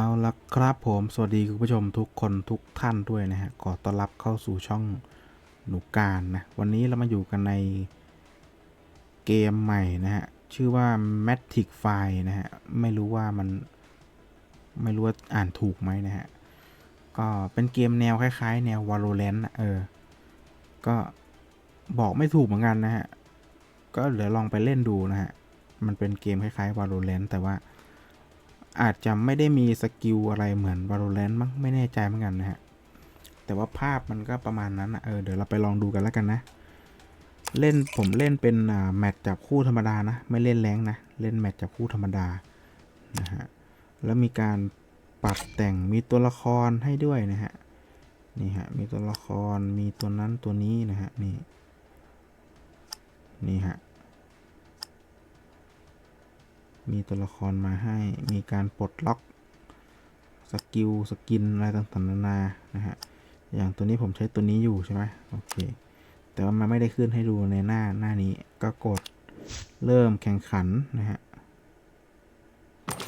เอาละครับผมสวัสดีคุณผู้ชมทุกคนทุกท่านด้วยนะฮะขอต้อนรับเข้าสู่ช่องหนูการนะ วันนี้เรามาอยู่กันในเกมใหม่นะฮะ ชื่อว่า Matic File นะฮะ ไม่รู้ว่ามันไม่รู้ว่าอ่านถูกไหมนะฮะ ก็เป็นเกมแนวคล้ายๆ แนว Valorant อะเออ ก็บอกไม่ถูกเหมือนกันนะฮะ ก็เดี๋ยวลองไปเล่นดูนะฮะ มันเป็นเกมคล้ายๆ Valorant แต่ว่า อาจจะไม่ได้มีสกิลอะไรเหมือน Valorant มั้งไม่แน่ใจเหมือนกันนะฮะ แต่ว่าภาพมันก็ประมาณนั้นนะเออเดี๋ยวเราไปลองดูกันแล้วกันนะ เล่นผมเล่นเป็นแมตช์จับคู่ธรรมดานะ ไม่เล่นแรงนะ เล่นแมตช์จับคู่ธรรมดานะฮะแล้วมีการปรับแต่งมีตัวละครให้ด้วยนะฮะนี่ฮะมีตัวละครมีตัวนั้นตัวนี้นะฮะนี่นี่ฮะ มีตัวละครมาให้ มีการปลดล็อกสกิลสกินอะไรต่างๆนานานะฮะ อย่างตัวนี้ผมใช้ตัวนี้อยู่ใช่ไหมโอเค แต่ว่ามันไม่ได้ขึ้นให้ดูในหน้าหน้านี้ ก็กดเริ่มแข่งขันนะฮะ โอเค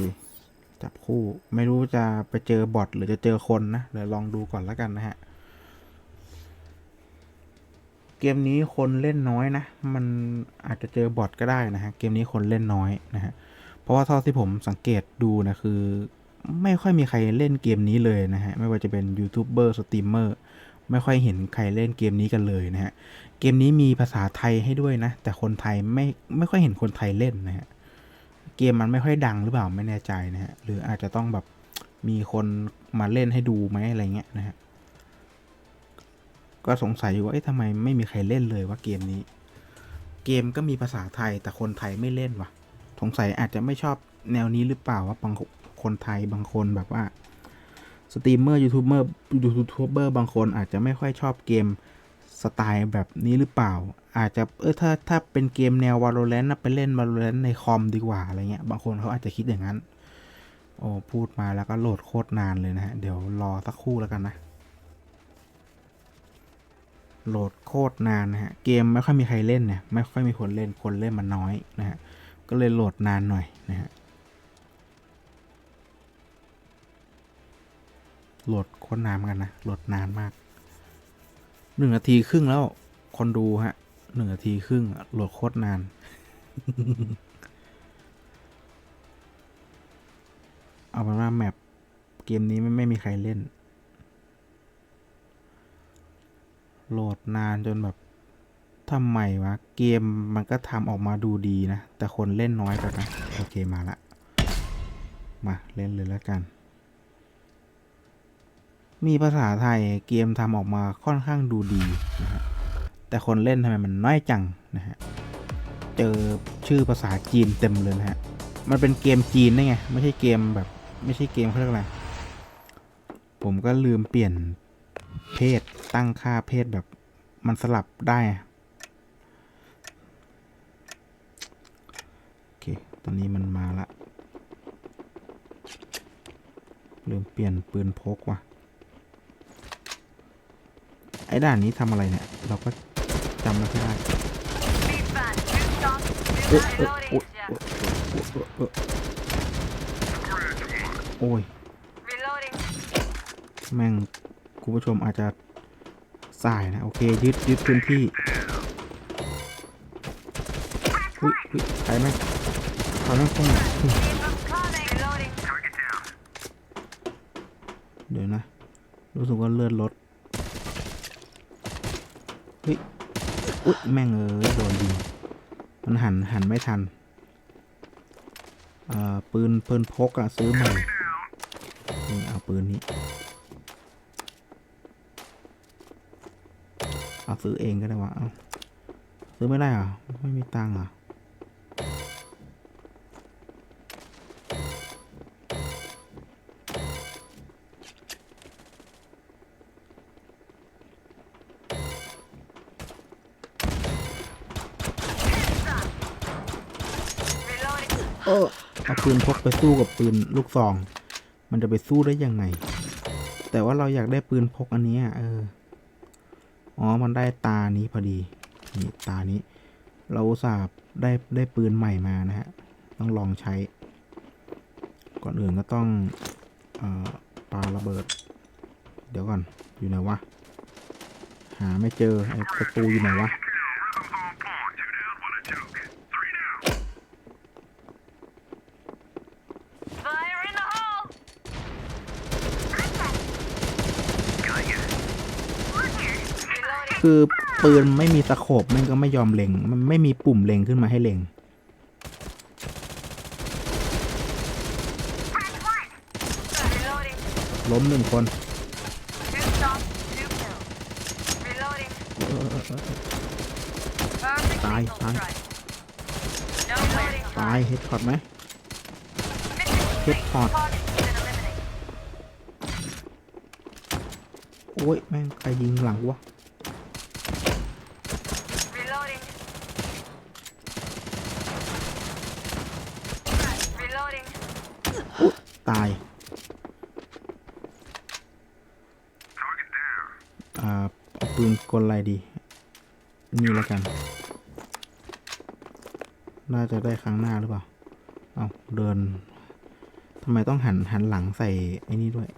จับคู่ ไม่รู้จะไปเจอบอทหรือจะเจอคนนะ เดี๋ยวลองดูก่อนแล้วกันนะฮะเกมนี้คนเล่นน้อยนะ มันอาจจะเจอบอทก็ได้นะฮะ เกมนี้คนเล่นน้อยนะฮะ ราะว่าเท่าที่ผมสังเกตดูนะคือ ไม่ค่อยมีใครเล่นเกมนี้เลยนะฮะ ไม่ว่าจะเป็นยูทูบเบอร์สตรีมเมอร์ไม่ค่อยเห็นใครเล่นเกมนี้กันเลยนะฮะ เกมนี้มีภาษาไทยให้ด้วยนะ แต่คนไทยไม่ไม่ค่อยเห็นคนไทยเล่นนะฮะ เกมมันไม่ค่อยดังหรือเปล่าไม่แน่ใจนะฮะ หรืออาจจะต้องแบบมีคนมาเล่นให้ดูไหมอะไรเงี้ยนะฮะ ก็สงสัยอยู่ว่าเอ๊ะทำไมไม่มีใครเล่นเลยว่าเกมนี้ เกมก็มีภาษาไทยแต่คนไทยไม่เล่นว่ะ สงสัยอาจจะไม่ชอบแนวนี้หรือเปล่าว่าบางคนไทยบางคนแบบว่าสตรีมเมอร์ยูทูบเบอร์ยูทูบเบอร์บางคนอาจจะไม่ค่อยชอบเกมสไตล์แบบนี้หรือเปล่า อาจจะเออถ้าถ้าเป็นเกมแนว Valorant นะไปเล่น Valorant ในคอมดีกว่าอะไรเงี้ยบางคนเขาอาจจะคิดอย่างนั้น โอ้พูดมาแล้วก็โหลดโคตรนานเลยนะฮะ เดี๋ยวรอสักครู่แล้วกันนะ โหลดโคตรนานนะฮะ เกมไม่ค่อยมีใครเล่นเนี่ยไม่ค่อยมีคนเล่นคนเล่นมันน้อยนะฮะ ก็เลยโหลดนานหน่อยนะฮะโหลดโคตรนานกันนะโหลดนานมากหนึ่งนาทีครึ่งแล้วคนดูฮะหนึ่งนาทีครึ่งโหลดโคตรนานเอาเป็นว่าแมปเกมนี้ไม่ไม่มีใครเล่น โหลดนานจนแบบ ทำไมวะ เกมมันก็ทำออกมาดูดีนะ แต่คนเล่นน้อยกันนะโอเคมาละ มาเล่นเลยแล้วกัน มีภาษาไทยเกมทำออกมาค่อนข้างดูดีนะฮะแต่คนเล่นทำไมมันน้อยจังนะฮะ เจอชื่อภาษาจีนเต็มเลยนะฮะ มันเป็นเกมจีนได้ไง ไม่ใช่เกมแบบ ไม่ใช่เกมเขาเรียกอะไร ผมก็ลืมเปลี่ยนเพศตั้งค่าเพศแบบมันสลับได้อะโอเค ตอนนี้มันมาละลืมเปลี่ยนปืนพกว่ะ ไอ้ด่านนี้ทำอะไรเนี่ย เราก็จำไม่ได้เอ๊ะ still เอ๊ะ reloading. โอ้ยโอ้ยโอ้ยโอ้ยโอ้ยแม่งคุณผู้ชมอาจจะสายนะ โอเค ยึดยึดพื้นที่ อุ้ยอุ้ยใครแม่ เขาแม่งคู่เดี๋ยวนะ รู้สึกว่าเลือดลด เฮ้ย อุ๊ย แม่งเอ้ยโดนยิง มันหันหันไม่ทันเอ่อปืนปืนพกอะซื้อใหม่ นี่เอาปืนนี้ เอาซื้อเองก็ได้วะ เอาซื้อไม่ได้เหรอ ไม่มีตังค์เหรอ เอาปืนพกไปสู้กับปืนลูกซอง มันจะไปสู้ได้ยังไง แต่ว่าเราอยากได้ปืนพกอันนี้เออ อ๋อ มันได้ตานี้พอดี นี่ตานี้ เราสาห์ได้ได้ปืนใหม่มานะฮะ ต้องลองใช้ ก่อนอื่นก็ต้องออปาระเบิด เดี๋ยวก่อน อยู่ไหนวะ หาไม่เจอไอ้ประตูอยู่ไหนวะ คือปืนไม่มีสะโขบมันก็ไม่ยอมเล็ง มันไม่มีปุ่มเล็งขึ้นมาให้เล็ง ล้มหนึ่งคน ตาย ตาย ตาย เฮดพอดไหมเฮดพอดโอ้ย แม่งใครยิงหลังวะ ตายอาเอาปืนกลอะไรดี นี่แล้วกัน น่าจะได้ครั้งหน้าหรือเปล่า เอาเดินทำไมต้องหันหันหลังใส่ไอ้นี่ด้วย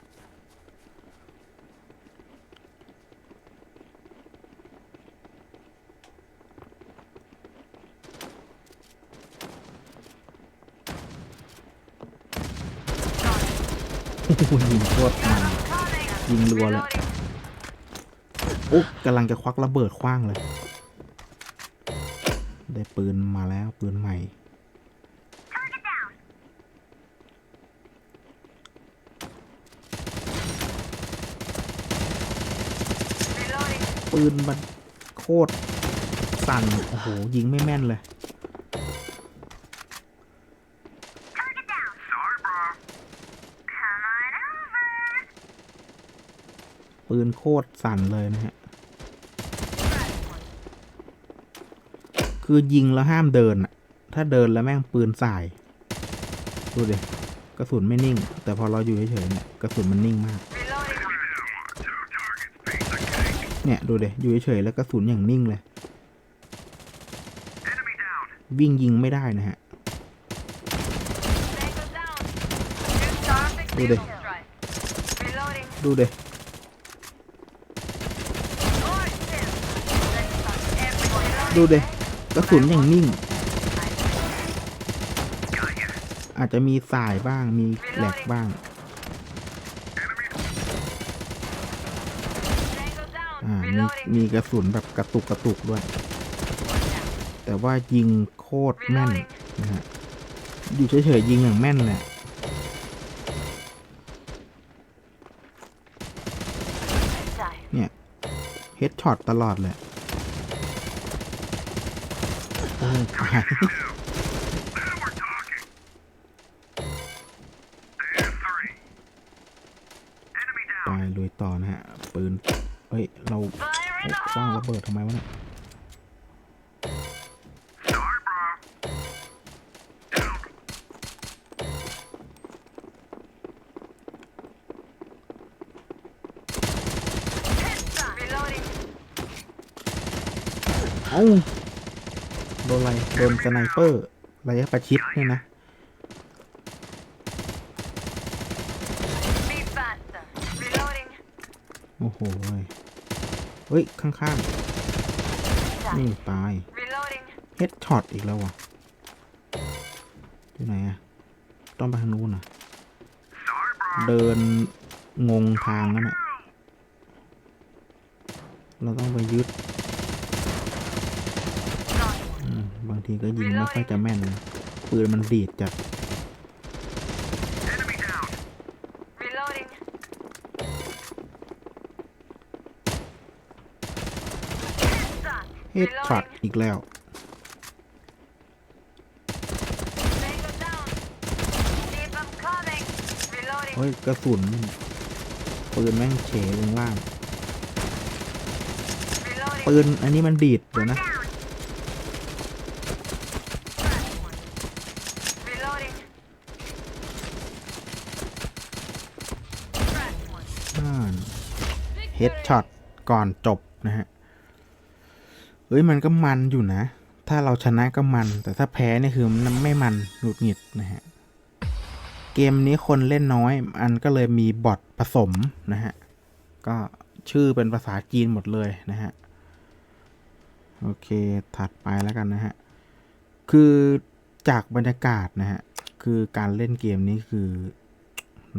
หยิงโคตรมันยิงรัวเลยโอ้กำลังจะควักระเบิดคว้างเลย ได้ปืนมาแล้วปืนใหม่ปืนมันโคตรสั่น โอ้โห ยิงไม่แม่นเลย ปืนโคตรสั่นเลยนะฮะ คือยิงแล้วห้ามเดินอะถ้าเดินแล้วแม่งปืนสาย ดูดิ กระสุนไม่นิ่ง แต่พอเราอยู่เฉยๆเนี่ย กระสุนมันนิ่งมาก เนี่ย ดูดิ อยู่เฉยๆแล้วกระสุนอย่างนิ่งเลย วิ่งยิงไม่ได้นะฮะ Tango down. Two shots. Ui, Lethal đây. strike. Reloading. ดูดิ ดูเดิกระสุนอย่างนิ่ง อาจจะมีสายบ้างมีแหลกบ้าง อ่ามีมีกระสุนแบบกระตุกกระตุกด้วย แต่ว่ายิงโคตรแม่นนะฮะอยู่เฉยๆยิงอย่างแม่นแหละเนี่ยเฮดช็อตตลอดเลย ตายไปลุยต่อนะฮะ ปืน เฮ้ย เรา Fire in โอ้ the สร้าง hole. ระเบิดทำไมวะเนี่ย Reloading. เอ้าโด นอะไรโดนสไนเปอร์ระยะประชิดเนี่ยนะโอ้โหเฮ้ย ข้างๆ นี่ตายเฮดช็อตอีกแล้ววะที่ไหนอะต้องไปทางนู้นอะเดินงงทางนั่นอะเราต้องไปยึด Gone. อืมบางทีก็ยิงไม่ค่อยจะแม่นเลยปืนมันดีดจัด Reloading. เฮดช็อตอีกแล้ว Tango down. Keep them coming. Reloading. เฮ้ย กระสุนมันปืนแม่งเฉลงล่าง Reloading. ปืนอันนี้มันดีดเดี๋ยวนะ Reloading. เฮดช็อตก่อนจบนะฮะเฮ้ยมันก็มันอยู่นะ ถ้าเราชนะก็มัน แต่ถ้าแพ้เนี่ยคือมันไม่มันหงุดหงิดนะฮะ เกมนี้คนเล่นน้อย อันก็เลยมีบอทผสมนะฮะ ก็ชื่อเป็นภาษาจีนหมดเลยนะฮะ โอเค ถัดไปแล้วกันนะฮะ คือจากบรรยากาศนะฮะ คือการเล่นเกมนี้คือ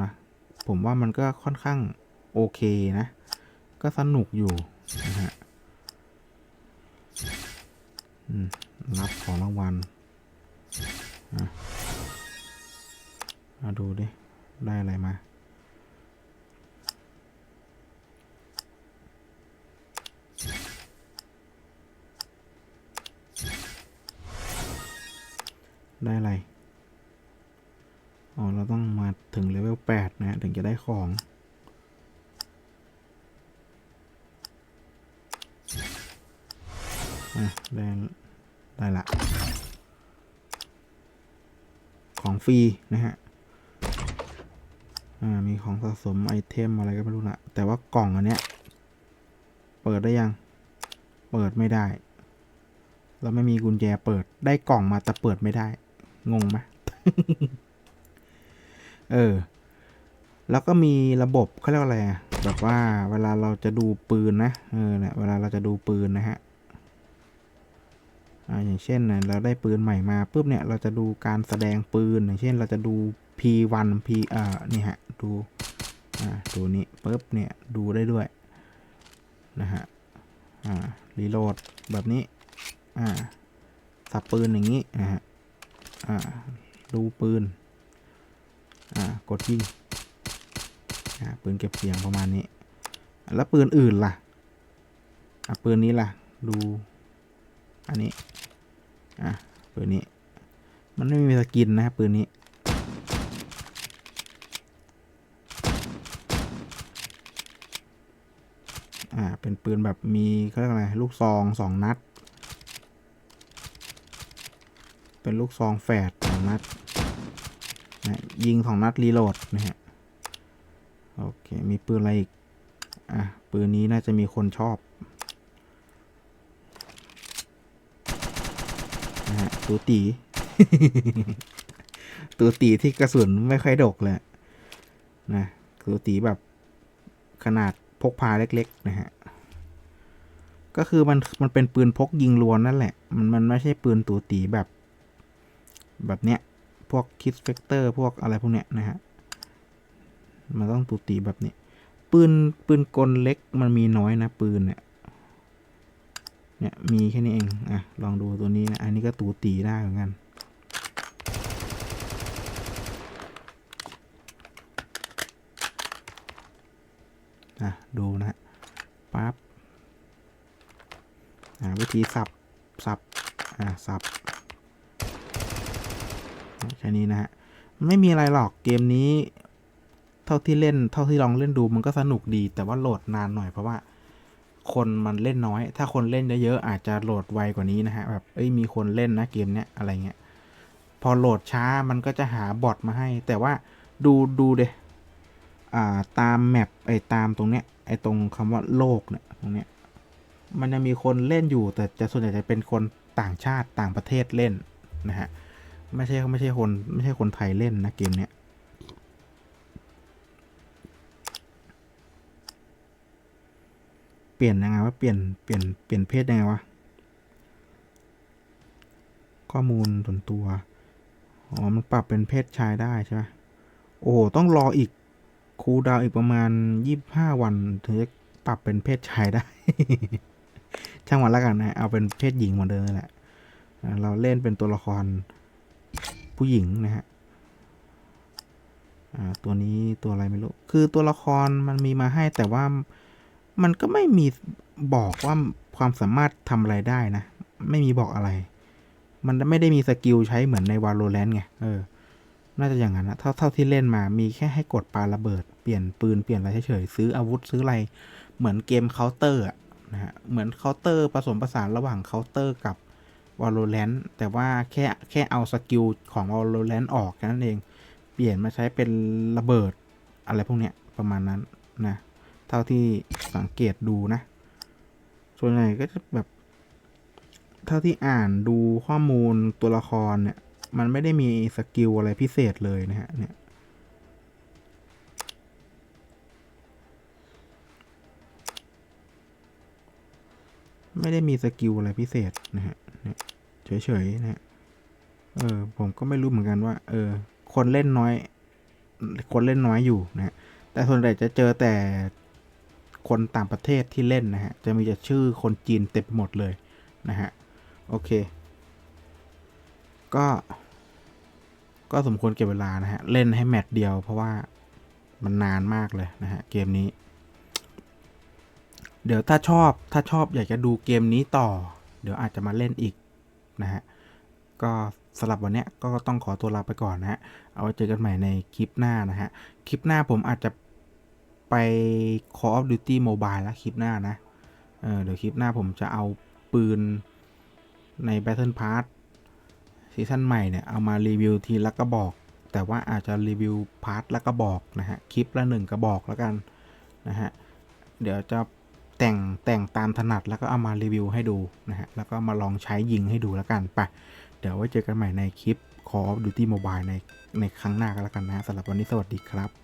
นะผมว่ามันก็ค่อนข้างโอเคนะ ก็สนุกอยู่นะฮะรับของรางวัลมาดูดิ ได้อะไรมา ได้อะไร อ๋อ เราต้องมาถึงเลเวลแปดนะฮะถึงจะได้ของ อะ ได้ ได้ละ ของฟรีนะฮะ อ่า มีของสะสมไอเทมอะไรก็ไม่รู้ละ แต่ว่ากล่องอันเนี้ย เปิดได้ยัง เปิดไม่ได้ เราไม่มีกุญแจเปิด ได้กล่องมาแต่เปิดไม่ได้ งงไหมเออ แล้วก็มีระบบเขาเรียกว่าอะไรอะแบบว่าเวลาเราจะดูปืนนะ เออเนี่ยเวลาเราจะดูปืนนะฮะ อ่าอย่างเช่นเราได้ปืนใหม่มาปุ๊บเนี่ยเราจะดูการแสดงปืนอย่างเช่นเราจะดู P1 P อ่านี่ฮะดูอ่าดูนี้ปุ๊บเนี่ยดูได้ด้วยนะฮะอ่ารีโหลดแบบนี้อ่าสับปืนอย่างนี้นะฮะอ่าดูปืนอ่ากดยิงอ่าปืนเก็บเสียงประมาณนี้ แล้วปืนอื่นล่ะอะปืนนี้ล่ะดูอันนี้ อะปืนนี้ มันไม่มีสกินนะครับปืนนี้ อ่า เป็นปืนแบบมีเขาเรียกอะไร ลูกซองสองนัด เป็นลูกซองแฝดสองนัดนะยิงสองนัดรีโหลดนะฮะ โอเค มีปืนอะไรอีก อะ ปืนนี้น่าจะมีคนชอบ นะฮะ ตูตี ตูตีที่กระสุนไม่ค่อยดกเลยนะตูตีแบบขนาดพกพาเล็ก ๆ นะฮะ ก็คือมันมันเป็นปืนพกยิงลวนนั่นแหละ มันมันไม่ใช่ปืนตูตีแบบ แบบเนี้ย พวกคิดเฟกเตอร์พวกอะไรพวกเนี้ยนะฮะ มันต้องตูตีแบบนี้ ปืนปืนกลเล็กมันมีน้อยนะปืนเนี่ย เนี่ยมีแค่นี้เองอะลองดูตัวนี้นะอันนี้ก็ตูตีได้เหมือนกันอะดูนะฮะปั๊บอ่าวิธีสับสับอ่าสับแค่นี้นะฮะไม่มีอะไรหรอกเกมนี้ เท่าที่เล่นเท่าที่ลองเล่นดูมันก็สนุกดีแต่ว่าโหลดนานหน่อยเพราะว่า คนมันเล่นน้อย ถ้าคนเล่นเยอะๆอาจจะโหลดไวกว่านี้นะฮะแบบเอ้ยมีคนเล่นนะเกมเนี้ยอะไรเงี้ยพอโหลดช้ามันก็จะหาบอทมาให้ แต่ว่าดูดูเดอ่าตามแมปไอ้ตามตรงเนี้ยไอ้ตรงคำว่าโลกเนี่ยตรงเนี้ยมันจะมีคนเล่นอยู่แต่จะส่วนใหญ่จะเป็นคนต่างชาติต่างประเทศเล่นนะฮะไม่ใช่ไม่ใช่คนไม่ใช่คนไทยเล่นนะเกมเนี้ย เปลี่ยนยังไงว่าเปลี่ยนเปลี่ยนเปลี่ยนเพศยังไงวะข้อมูลส่วนตัวอ๋อมันปรับเป็นเพศชายได้ใช่ไหมโอ้โหต้องรออีกครูดาวอีกประมาณยี่บห้าวันถึงจะปรับเป็นเพศชายได้ ช่างวันละกันนะ เอาเป็นเพศหญิงเหมือนเดิมนั่แหละ เราเล่นเป็นตัวละครผู้หญิงนะฮะอ่าตัวนี้ตัวอะไรไม่รู้ คือตัวละครมันมีมาให้แต่ว่า มันก็ไม่มีบอกว่าความสามารถทำอะไรได้นะ ไม่มีบอกอะไร มันไม่ได้มีสกิลใช้เหมือนใน Valorant ไง เออ น่าจะอย่างนั้นนะเท่าเท่าที่เล่นมา มีแค่ให้กดปาระเบิด เปลี่ยนปืน เปลี่ยนอะไรเฉยๆ ซื้ออาวุธ ซื้ออะไร เหมือนเกมเคาน์เตอร์อะนะฮะ เหมือนเคาน์เตอร์ผสมผสานระหว่างเคาน์เตอร์กับ Valorant แต่ว่าแค่แค่เอาสกิลของ Valorant ออกแค่นั้นเอง เปลี่ยนมาใช้เป็นระเบิดอะไรพวกเนี้ยประมาณนั้นนะ ท่าที่สังเกตดูนะ ส่วนใหญ่ก็จะแบบ เท่าที่อ่านดูข้อมูลตัวละครเนี่ย มันไม่ได้มีสกิลอะไรพิเศษเลยนะฮะเนี่ยไม่ได้มีสกิลอะไรพิเศษนะฮะเฉยเฉยนะฮะ เออ ผมก็ไม่รู้เหมือนกันว่า เออ คนเล่นน้อย คนเล่นน้อยอยู่นะฮะแต่ส่วนใหญ่จะเจอแต่ คนต่างประเทศที่เล่นนะฮะ จะมีแต่ชื่อคนจีนเต็มไปหมดเลยนะฮะ โอเค ก็ ก็สมควรเก็บเวลานะฮะ เล่นให้แมตช์เดียวเพราะว่ามันนานมากเลยนะฮะ เกมนี้ เดี๋ยวถ้าชอบถ้าชอบอยากจะดูเกมนี้ต่อ เดี๋ยวอาจจะมาเล่นอีกนะฮะ ก็สำหรับวันเนี้ยก็ต้องขอตัวลาไปก่อนนะฮะ เอาไว้เจอกันใหม่ในคลิปหน้านะฮะ คลิปหน้าผมอาจจะ ไป Call of Duty Mobile แล้วคลิปหน้านะ เออเดี๋ยวคลิปหน้าผมจะเอาปืนใน Battle Pass ซีซั่นใหม่เนี่ยเอามารีวิวทีละกระบอก แต่ว่าอาจจะรีวิวพาร์ทละกระบอกนะฮะคลิปละหนึ่งกระบอกแล้วกันนะฮะเดี๋ยวจะแต่งแต่งตามถนัดแล้วก็เอามารีวิวให้ดูนะฮะแล้วก็มาลองใช้ยิงให้ดูแล้วกันไปเดี๋ยวไว้เจอกันใหม่ในคลิป Call of Duty Mobile ในในครั้งหน้ากันแล้วกันนะฮะสำหรับวันนี้สวัสดีครับ